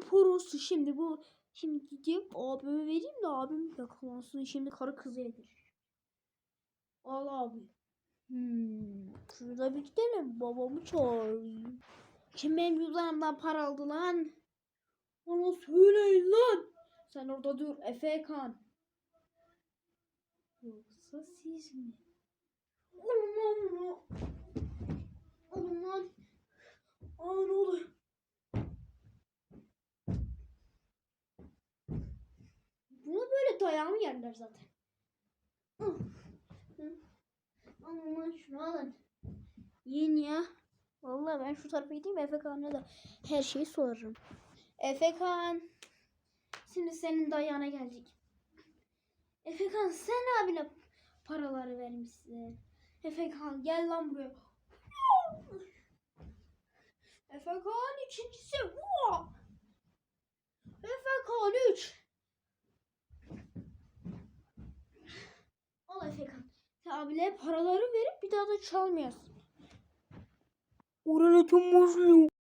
Prosu şimdi bu. Şimdi gideyim abime vereyim de abim yakalansın. Şimdi karı kızı edir. Al abi. Hmm, şurada bir gidelim. Babamı çağırayım. Kim benim cüzdanımdan para aldı lan? Bana söyleyin lan. Sen orada dur Efe Kan. Yoksa siz mi? Oğlum. Oğlum Dayağımı yerler zaten. Şunu alın. Yiyin ya. Vallahi ben şu tarafa gideyim Efe Kan'a da her şeyi sorarım. Efe Kan. Şimdi senin dayağına gelecek. Efe Kan sen abine paraları vermişsin. Efe Kan gel lan buraya. Efe Kan ikincisi. Vaa! Efe Kan üç. Al Efe Abine paraları verip bir daha da çalmıyorsun. Orada tüm bozuyor.